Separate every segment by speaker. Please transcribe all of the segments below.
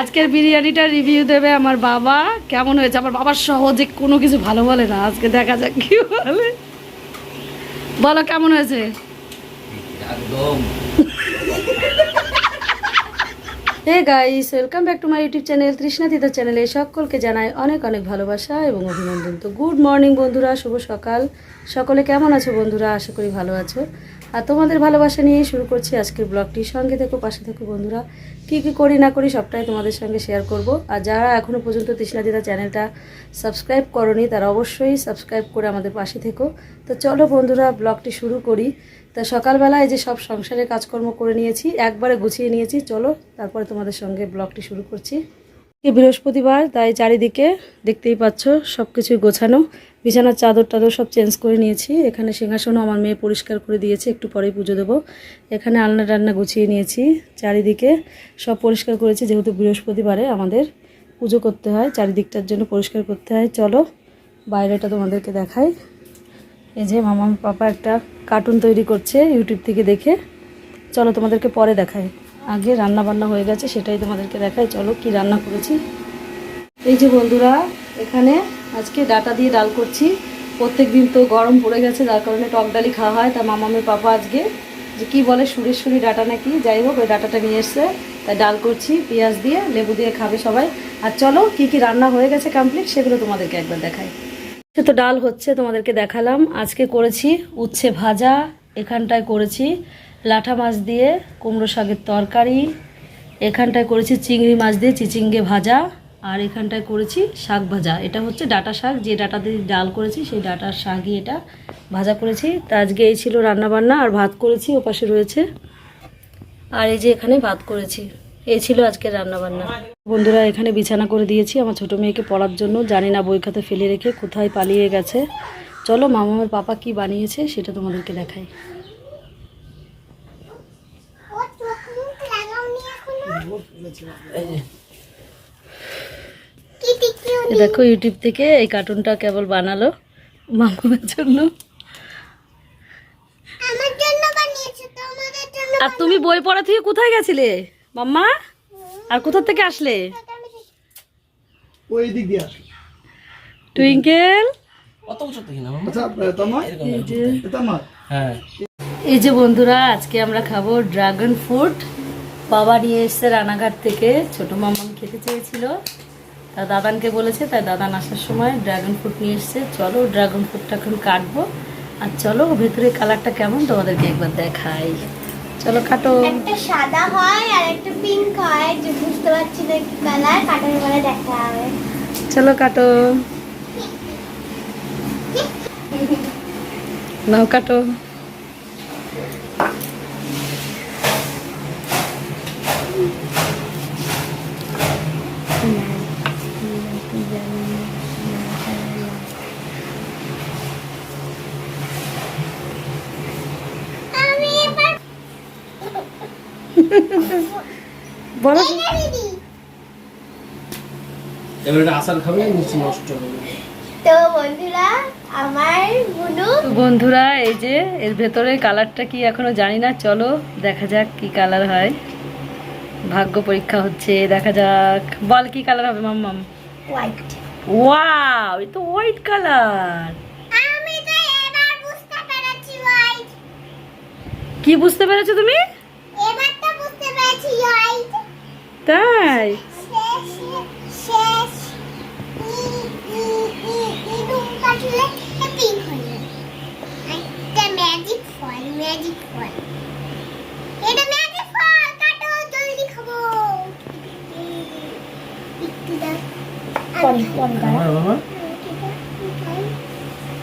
Speaker 1: আজকের বিরিয়ানিটা রিভিউ দেবে আমার বাবা। কেমন হয়েছে? আমার বাবার সহজে কোনো কিছু ভালো বলে না। আজকে দেখা যাক কি বলে। বলো, কেমন হয়েছে?
Speaker 2: একদম।
Speaker 1: Hey guys welcome back to my YouTube channel Trishna দিদার চ্যানেলে সকলকে জানাই অনেক অনেক ভালোবাসা এবং অভিনন্দন। তো গুড মর্নিং বন্ধুরা, শুভ সকাল। সকলে কেমন আছো বন্ধুরা? আশা করি ভালো আছো। আর তোমাদের ভালোবাসা নিয়েই শুরু করছি আজকের ব্লগটি সঙ্গে থেকো, পাশে থেকো বন্ধুরা। কী কী করি না করি সবটাই তোমাদের সঙ্গে শেয়ার করব। আর যারা এখনও পর্যন্ত তৃষ্ণা দিদা চ্যানেলটা সাবস্ক্রাইব করনি, তারা অবশ্যই সাবস্ক্রাইব করে আমাদের পাশে থেকো। তো চলো বন্ধুরা ব্লগটি শুরু করি। তা সকালবেলায় যে সব সংসারের কাজকর্ম করে নিয়েছি, একবারে গুছিয়ে নিয়েছি। চলো, তারপরে তোমাদের সঙ্গে ব্লগটি শুরু করছি। বৃহস্পতিবার, তাই চারিদিকে দেখতেই পাচ্ছ সব কিছুই গোছানো। বিছানার চাদর টাদর সব চেঞ্জ করে নিয়েছি। এখানে সিংহাসনও আমার মেয়ে পরিষ্কার করে দিয়েছে, একটু পরেই পুজো দেবো। এখানে আলনা টান্না গুছিয়ে নিয়েছি, চারিদিকে সব পরিষ্কার করেছি। যেহেতু বৃহস্পতিবারে আমাদের পুজো করতে হয়, চারিদিকটার জন্য পরিষ্কার করতে হয়। চলো, বাইরেটা তোমাদেরকে দেখাই। এই যে মামা পাপা একটা কার্টুন তৈরি করছে ইউটিউব থেকে দেখে। চলো তোমাদেরকে পরে দেখায় আগে রান্না বান্না হয়ে গেছে, সেটাই তোমাদেরকে দেখাই। চলো কি রান্না করেছি। এই যে বন্ধুরা, এখানে আজকে ডাটা দিয়ে ডাল করছি। প্রত্যেক দিন তো গরম পড়ে গেছে, যার কারণে টক ডালি খাওয়া হয়। তা মামামের পাপা আজকে যে কী বলে সুরেশ্বরী ডাটা নাকি? যাই হোক, ওই ডাটাটা নিয়ে এসছে। তাই ডাল করছি, পেঁয়াজ দিয়ে, লেবু দিয়ে খাবে সবাই। আর চলো কি কি রান্না হয়ে গেছে কমপ্লিট সেগুলো তোমাদেরকে একবার দেখাই। সে তো ডাল হচ্ছে, তোমাদেরকে দেখালাম। আজকে করেছি উচ্ছে ভাজা, এখানটায় করেছি লাঠা মাছ দিয়ে, কুমড়ো শাকের তরকারি, এখানটায় করেছি চিংড়ি মাছ দিয়ে চিচিঙ্গে ভাজা, আর এখানটায় করেছি শাক ভাজা। এটা হচ্ছে ডাটা শাক, যে ডাটা দিয়ে ডাল করেছি, সেই ডাটার শাকই এটা ভাজা করেছি। তা আজকে এই ছিল রান্নাবান্না, আর ভাত করেছি, ওপাশে রয়েছে। আর এই যে এখানে ভাত করেছি। এই ছিল আজকের রান্না বান্না বন্ধুরা এখানে বিছানা করে দিয়েছি আমার ছোট মেয়েকে পড়ার জন্য। জানি না বই খাতা ফেলে রেখে কোথায় পালিয়ে গেছে। চলো মামামের পাপা কি বানিয়েছে সেটা তোমাদেরকে দেখাই। দেখো ইউটিউব থেকে এই কার্টুনটা কেবল বানালো মামামের জন্য আর তুমি বই পড়া থেকে কোথায় গেছিলে? মাম্মা আর কোথা থেকে আসলে?
Speaker 3: ওই দিক দিয়ে আসো।
Speaker 1: টুইঙ্কেল?
Speaker 2: কত বছর থেকে না
Speaker 3: আচ্ছা তোমার? আমার
Speaker 2: হ্যাঁ।
Speaker 1: এই যে বন্ধুরা আজকে আমরা খাব ড্রাগন ফ্রুট। বাবা নিয়ে এসছে রানাঘাট থেকে ছোট মামাম খেতে চেয়েছিল। তা দাদানকে বলেছে তাই দাদান আসার সময় ড্রাগন ফ্রুট নিয়ে এসছে। চলো ড্রাগন ফ্রুটটা এখন কাটবো। আর চলো ভেতরে কালারটা কেমন তোমাদেরকে একবার দেখাই। চলো কাটো।
Speaker 4: একটা সাদা হয় আর একটা পিঙ্ক হয় যে বুঝতে পারছি না কি কালার কাটার পরে দেখা হবে।
Speaker 1: চলো কাটো। নাও কাটো
Speaker 4: আমি এবার
Speaker 1: বলো।
Speaker 4: এটা
Speaker 2: এবার এটা আসার খাবে নিচে নষ্ট হবে।
Speaker 4: তো বন্ধুরা আমার বুনু
Speaker 1: বন্ধুরা এই যে এর ভেতরে কালারটা কি এখনও জানি না চলো দেখা যাক কি কালার হয়। ভাগ্য পরীক্ষা হচ্ছে দেখা যাক। বল কি কালার হবে মাম্মাম?
Speaker 4: হোয়াইট
Speaker 1: ওয়াও এ তো হোয়াইট কালার।
Speaker 4: আমি তো এবার বুঝতে পেরেছি হোয়াইট
Speaker 1: কি বুঝতে পেরেছ তুমি?
Speaker 4: এবার তো বুঝতে পেরেছি হোয়াইট
Speaker 1: তাই?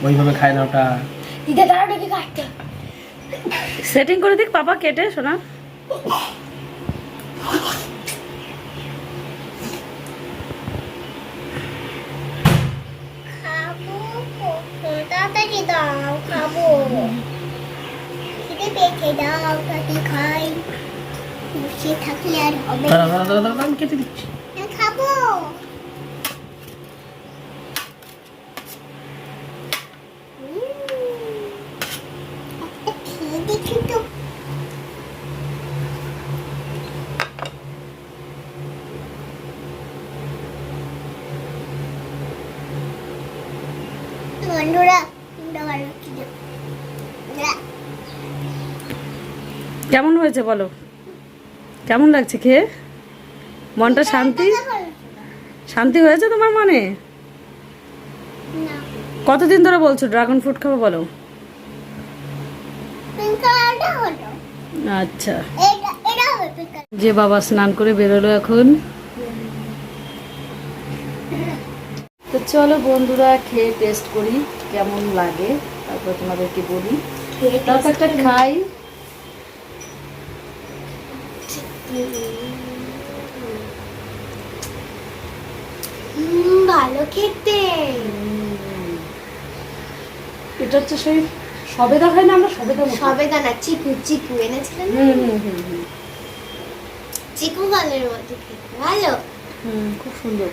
Speaker 2: ওইভাবে খায় না ওটা।
Speaker 4: দিদা দাঁড়াটাকে কাটতে।
Speaker 1: সেটিং করে দিক পাপা কেটে শোনা
Speaker 4: রেখে দাও তাকে খাই। বসে থাকলে আর হবে
Speaker 2: দাঁড়া দাঁড়া দাঁড়া আমি কেটে দিচ্ছি।
Speaker 4: খাব। বন্ধুরা
Speaker 1: কেমন হয়েছে বলো? কেমন লাগছে খেয়ে? মনটা শান্তি? শান্তি হয়েছে তোমার মনে? কতদিন ধরে বলছো ড্রাগন ফ্রুট খাব বলো? আচ্ছা। যে বাবা স্নান করে বেরোলো এখন। তো চলো বন্ধুরা খেয়ে টেস্ট করি কেমন লাগে তারপর তোমাদেরকে বলি। তারপর একটা খাই
Speaker 4: হুম, ভালো খেতে।
Speaker 1: এটা হচ্ছে সেই সবেদা খাই না আমরা? সবেদা
Speaker 4: সবেদা না চিকু চিকু এনেছিলেন চিকু মতো খেতে ভালো?
Speaker 1: হুম খুব সুন্দর।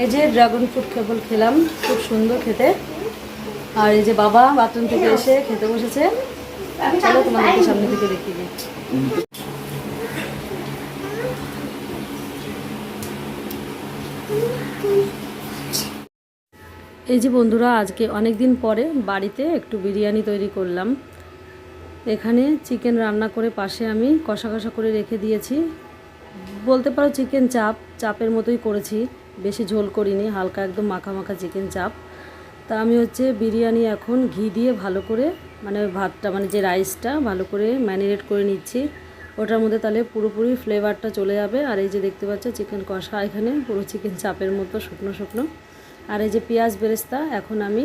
Speaker 1: এই যে ড্রাগন ফ্রুট কেবল খেলাম খুব সুন্দর খেতে। আর এই যে বাবা বাথরুম থেকে এসে খেতে বসেছে। চলো তোমাদেরকে সামনে থেকে দিই। এই যে বন্ধুরা, আজকে অনেক দিন পরে বাড়িতে একটু বিরিয়ানি তৈরি করলাম। এখানে চিকেন রান্না করে পাশে আমি কষা কষা করে রেখে দিয়েছি। বলতে পারো চিকেন চাপ, চাপের মতোই করেছি। বেশি ঝোল করিনি, হালকা একদম মাখা মাখা চিকেন চাপ। তা আমি হচ্ছে বিরিয়ানি এখন ঘি দিয়ে ভালো করে মানে ভাতটা মানে যে রাইসটা ভালো করে ম্যারিনেট করে নিচ্ছি। ওটার মধ্যে তাহলে পুরোপুরি ফ্লেভারটা চলে যাবে। আর এই যে দেখতে পাচ্ছ চিকেন কষা এখানে, পুরো চিকেন চাপের মতো, শুকনো শুকনো। আর এই যে পেঁয়াজ বেরেস্তা, এখন আমি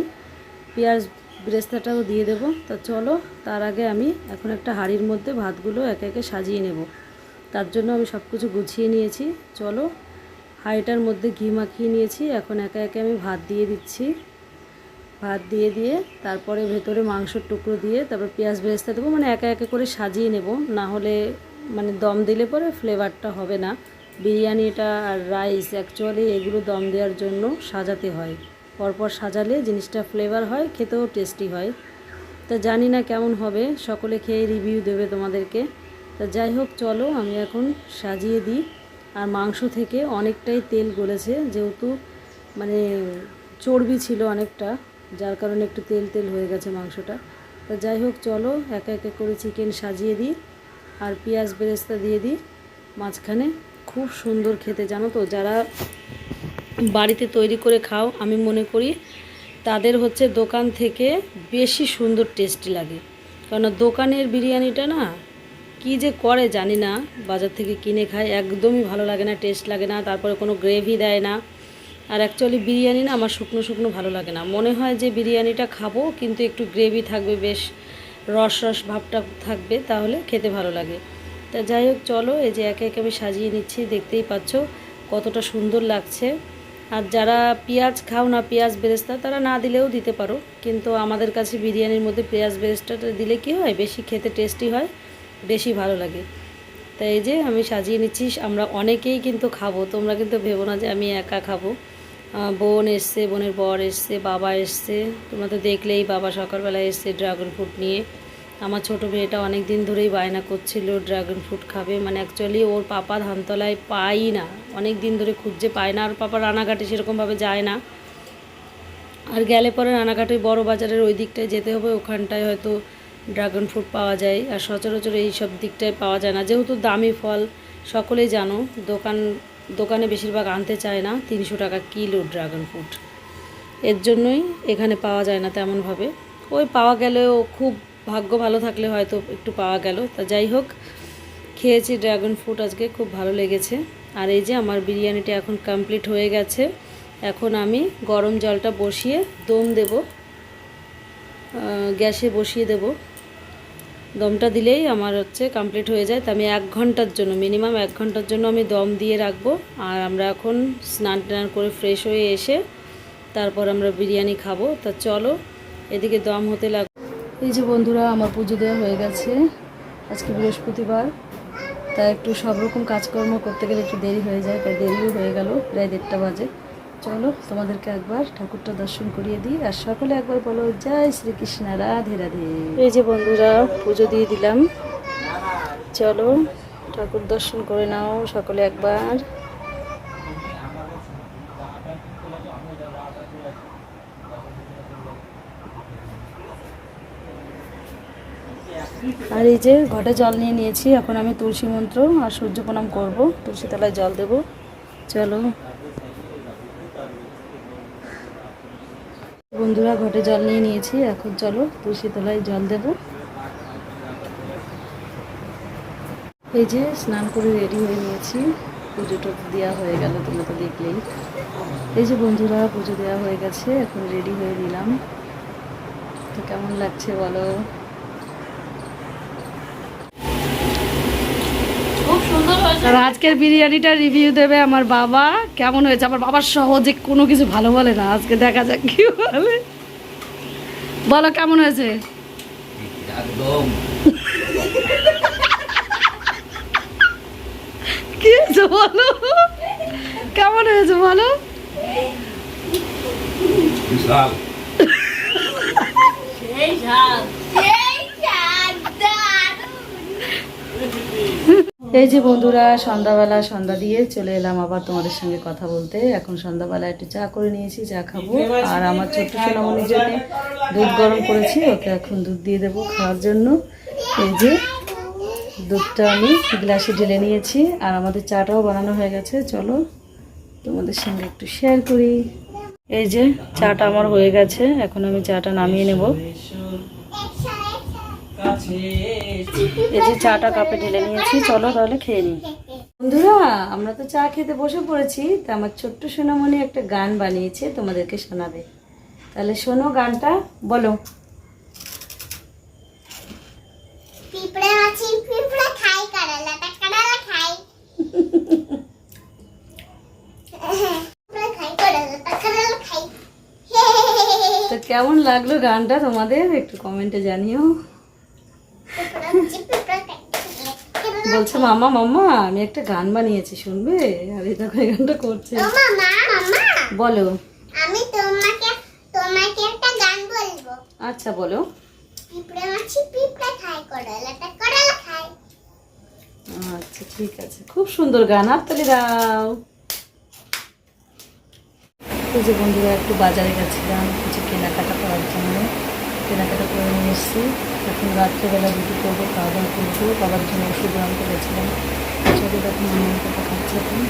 Speaker 1: পেঁয়াজ বেরেস্তাটাও দিয়ে দেবো। তা চলো, তার আগে আমি এখন একটা হাঁড়ির মধ্যে ভাতগুলো একে একে সাজিয়ে নেব। তার জন্য আমি সব কিছু গুছিয়ে নিয়েছি। চলো, হাঁড়িটার মধ্যে ঘি মাখিয়ে নিয়েছি। এখন একে একে আমি ভাত দিয়ে দিচ্ছি। ভাত দিয়ে দিয়ে, তারপরে ভেতরে মাংসের টুকরো দিয়ে, তারপর পেঁয়াজ ভেজতে দেবো মানে একে একে করে সাজিয়ে নেব। না হলে মানে দম দিলে পরে ফ্লেভারটা হবে না। বিরিয়ানিটা আর রাইস অ্যাকচুয়ালি এগুলো দম দেওয়ার জন্য সাজাতে হয়। পরপর সাজালে জিনিসটা ফ্লেভার হয়, খেতেও টেস্টি হয়। তা জানি না কেমন হবে, সকলে খেয়ে রিভিউ দেবে তোমাদেরকে। তা যাই হোক, চলো আমি এখন সাজিয়ে দিই। আর মাংস থেকে অনেকটাই তেল গলেছে, যেহেতু মানে চর্বি ছিল অনেকটা। যার কারণে একটু তেল তেল হয়ে গেছে মাংসটা। তা যাই হোক, চলো একে একে করে চিকেন সাজিয়ে দিই আর পেঁয়াজ বেরেস্তা দিয়ে দিই মাঝখানে। খুব সুন্দর খেতে, জানো তো? যারা বাড়িতে তৈরি করে খাও, আমি মনে করি তাদের হচ্ছে দোকান থেকে বেশি সুন্দর টেস্টি লাগে। কারণ দোকানের বিরিয়ানিটা না, কি যে করে জানি না। বাজার থেকে কিনে খায়, একদমই ভালো লাগে না, টেস্ট লাগে না, তারপরে কোনো গ্রেভি দেয় না। আর অ্যাকচুয়ালি বিরিয়ানি না আমার শুকনো শুকনো ভালো লাগে না। মনে হয় যে বিরিয়ানিটা খাব, কিন্তু একটু গ্রেভি থাকবে, বেশ রস রস ভাবটা থাকবে, তাহলে খেতে ভালো লাগে। তা যাই হোক, চলো, এই যে একে একে আমি সাজিয়ে নিচ্ছি, দেখতেই পাচ্ছ কতটা সুন্দর লাগছে। আর যারা পেঁয়াজ খাও না, পেঁয়াজ বেরেস্তা, তারা না দিলেও দিতে পারো। কিন্তু আমাদের কাছে বিরিয়ানির মধ্যে পেঁয়াজ বেরেস্তাটা দিলে কি হয়, বেশি খেতে টেস্টি হয়, বেশি ভালো লাগে। তাই এই যে আমি সাজিয়ে নিচ্ছি, আমরা অনেকেই কিন্তু খাব, তোমরা কিন্তু ভেবো না যে আমি একা খাব। বোন এসছে, বোনের বর এসছে, বাবা এসছে। তোমরা তো দেখলেই বাবা সকালবেলা এসছে ড্রাগন ফ্রুট নিয়ে। আমার ছোটো মেয়েটা অনেক দিন ধরেই বায়না করছিল ড্রাগন ফ্রুট খাবে। মানে অ্যাকচুয়ালি ওর পাপা ধানতলায় পাই না। অনেক দিন ধরে খুঁজছে, পায় না। আর পাপা রানাঘাটে সেরকমভাবে যায় না। আর গেলে পরে রানাঘাটে বড় বাজারের ওই দিকটায় যেতে হবে। ওখানটায় হয়তো ড্রাগন ফ্রুট পাওয়া যায়। আর সচরাচর এই সব দিকটায় পাওয়া যায় না। যেহেতু দামি ফল, সকলেই জানো, দোকান দোকানে বেশিরভাগ আনতে চায় না, তিনশো টাকা কিলো ড্রাগন ফ্রুট। এর জন্যই এখানে পাওয়া যায় না তেমনভাবে। ওই পাওয়া গেলেও খুব ভাগ্য ভালো থাকলে হয়তো একটু পাওয়া গেল। তা যাই হোক, খেয়েছি ড্রাগন ফ্রুট আজকে, খুব ভালো লেগেছে। আর এই যে আমার বিরিয়ানিটা এখন কমপ্লিট হয়ে গেছে, এখন আমি গরম জলটা বসিয়ে দম দেব গ্যাসে বসিয়ে দেব। দমটা দিলেই আমার হচ্ছে কমপ্লিট হয়ে যায়। তো আমি এক ঘণ্টার জন্য মিনিমাম এক ঘণ্টার জন্য আমি দম দিয়ে রাখব। আর আমরা এখন স্নান টান করে ফ্রেশ হয়ে এসে তারপর আমরা বিরিয়ানি খাব। তা চলো, এদিকে দম হতে লাগ এই যে বন্ধুরা, আমার পুজো দেওয়া হয়ে গেছে। আজকে বৃহস্পতিবার তাই একটু সব রকম কাজকর্ম করতে গেলে একটু দেরি হয়ে যায়, তাই দেরিও হয়ে গেল, প্রায় দেড়টা বাজে। চলো তোমাদেরকে একবার ঠাকুরটা দর্শন করিয়ে দিই আর সকলে একবার বলো, জয় শ্রীকৃষ্ণ, রাধে রাধে। এই যে বন্ধুরা, পুজো দিয়ে দিলাম। চলো, ঠাকুর দর্শন করে নাও সকলে একবার। আর এই যে ঘটে জল নিয়ে নিয়েছি, এখন আমি তুলসী মন্ত্র আর সূর্য প্রণাম করব। তুলসী তলায় জল দেব। চলো। বন্ধুরা ঘটে জল নিয়ে নিয়েছি। এখন চলো তুলসী তলায় জল দেব। এই যে স্নান করে রেডি হয়ে নিয়েছি। পুজো টুজো দেওয়া হয়ে গেল, তোমরা তো দেখলেই। এই যে বন্ধুরা, পুজো দেওয়া হয়ে গেছে, এখন রেডি হয়ে নিলাম। তো কেমন লাগছে বলো? আর আজকের বিরিয়ানিটা রিভিউ দেবে আমার বাবা। কেমন হয়েছে? আমার বাবার সহজে কোনো কিছু ভালো বলে না। আজকে দেখা যাক কি বলে। বলো কেমন হয়েছে?
Speaker 3: একদম।
Speaker 1: কি হয়েছে বলো? কেমন হয়েছে বলো?
Speaker 4: সেই দারুণ।
Speaker 1: এই যে বন্ধুরা, সন্ধ্যাবেলা সন্ধ্যা দিয়ে চলে এলাম আবার তোমাদের সঙ্গে কথা বলতে। এখন সন্ধ্যাবেলা একটু চা করে নিয়েছি, চা খাব। আর আমার ছোট্ট সোনামণির জন্য দুধ গরম করেছি, ওকে এখন দুধ দিয়ে দেবো খাওয়ার জন্য। এই যে দুধটা আমি গ্লাসে ঢেলে নিয়েছি, আর আমাদের চাটাও বানানো হয়ে গেছে। চলো তোমাদের সঙ্গে একটু শেয়ার করি। এই যে চাটা আমার হয়ে গেছে, এখন আমি চাটা নামিয়ে নেব। এই যে চাটা কাপে ঢেলে নিয়েছি চলো তাহলে খেয়ে নিই। বন্ধুরা আমরা তো চা খেতে বসে পড়েছি তা আমার ছোট্ট সোনামণি একটা গান বানিয়েছে তোমাদেরকে শোনাবে। তাহলে শোনো গানটা বলো।
Speaker 4: পিঁপড়ে খাই খাই।
Speaker 1: তো কেমন লাগল গানটা তোমাদের? একটু কমেন্টে জানিও
Speaker 4: পিঁপড়ে মাছি পিঁপড়ে খাই
Speaker 1: বলছে মামা মামা আমি একটা গান বানিয়েছি শুনবে? আর এই দেখো এই গানটা করছে। বলো।
Speaker 4: আমি তোমাকে তোমাকে একটা গান বলব।
Speaker 1: আচ্ছা বলো।
Speaker 4: পিঁপড়ে মাছি পিঁপড়ে
Speaker 1: আচ্ছা ঠিক আছে। খুব সুন্দর গান হাততালি দাও। যে বন্ধুরা একটু বাজারে গেছিলাম কিছু কেনাকাটা করার জন্য। কেনাকাটা করে নিয়ে এসেছি। এখন রাত্রেবেলা রুটি করব, খাওয়া দাওয়া করব, বাবার জন্য ওষুধ আনতে গেছিলাম। সেটা এখন আমার কথা খাচ্ছে এখন।